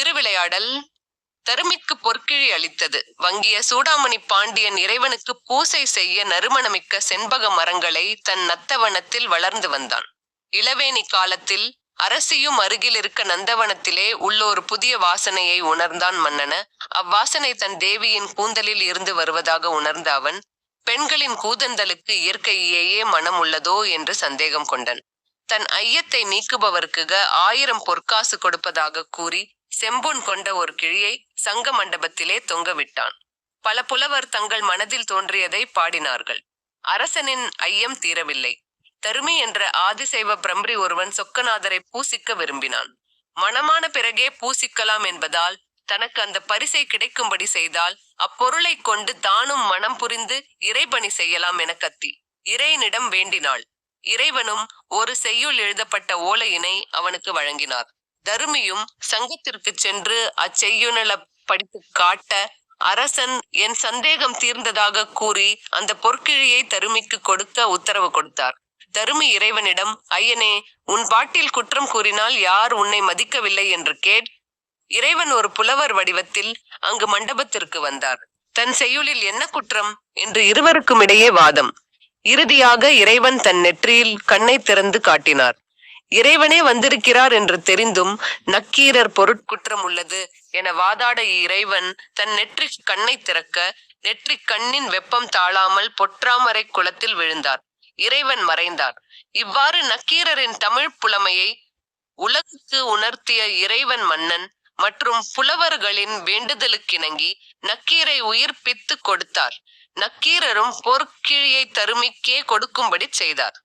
திருவிளையாடல் தருமிக்கு பொற்கிழி அளித்தது. வங்கிய சூடாமணி பாண்டியன் இறைவனுக்கு பூசை செய்ய நறுமணமிக்க செண்பக மரங்களை தன் நத்தவனத்தில் வளர்ந்து வந்தான். இளவேணி காலத்தில் அரசியும் அருகில் இருக்க நந்தவனத்திலே உள்ளொரு புதிய வாசனையை உணர்ந்தான் மன்னன. அவ்வாசனை தன் தேவியின் கூந்தலில் இருந்து வருவதாக உணர்ந்த அவன் பெண்களின் கூதந்தலுக்கு இயற்கையேயே மனம் உள்ளதோ? என்று சந்தேகம் கொண்டான். தன் ஐயத்தை நீக்குபவர்க்குக ஆயிரம் பொற்காசு கொடுப்பதாக கூறி செம்பொன் கொண்ட ஒரு கிழியை சங்க மண்டபத்திலே தொங்கவிட்டான். பல புலவர் தங்கள் மனதில் தோன்றியதை பாடினார்கள். அரசனின் ஐயம் தீரவில்லை. தருமி என்ற ஆதிசைவ பிரம்பரி ஒருவன் சொக்கநாதரை பூசிக்க விரும்பினான். மணமான பிறகே பூசிக்கலாம் என்பதால் தனக்கு அந்த பரிசை கிடைக்கும்படி செய்தால் அப்பொருளை கொண்டு தானும் மனம் புரிந்து இறைபணி செய்யலாம் என கத்தி இறைவனிடம் வேண்டினாள். இறைவனும் ஒரு செய்யுள் எழுதப்பட்ட ஓலையினை அவனுக்கு வழங்கினார். தருமியும் சங்கத்திற்கு சென்று அச்செய்யுணல படித்து காட்ட அரசன் என் சந்தேகம் தீர்ந்ததாக கூறி அந்த பொற்கிழியை தருமிக்கு கொடுக்க உத்தரவு கொடுத்தார். தருமி இறைவனிடம் ஐயனே உன் பாட்டில் குற்றம் கூறினால் யார் உன்னை மதிக்கவில்லை? என்று கேட் இறைவன் ஒரு புலவர் வடிவத்தில் அங்கு மண்டபத்திற்கு வந்தார். தன் செய்யுளில் என்ன குற்றம்? என்று இருவருக்கும் இடையே வாதம். இறுதியாக இறைவன் தன் நெற்றியில் கண்ணை திறந்து காட்டினார். இறைவனே வந்திருக்கிறார் என்று தெரிந்தும் நக்கீரர் பொருட்குற்றம் உள்ளது என வாதாட இறைவன் தன் நெற்றி கண்ணை திறக்க நெற்றி கண்ணின் வெப்பம் தாழாமல் பொற்றாமரை குளத்தில் விழுந்தார். இறைவன் மறைந்தார். இவ்வாறு நக்கீரரின் தமிழ் புலமையை உலகுக்கு உணர்த்திய இறைவன் மன்னன் மற்றும் புலவர்களின் வேண்டுதலுக்கிணங்கி நக்கீரை உயிர்ப்பித்து கொடுத்தார். நக்கீரரும் பொற்கிழியை தருமிக்கே கொடுக்கும்படி செய்தார்.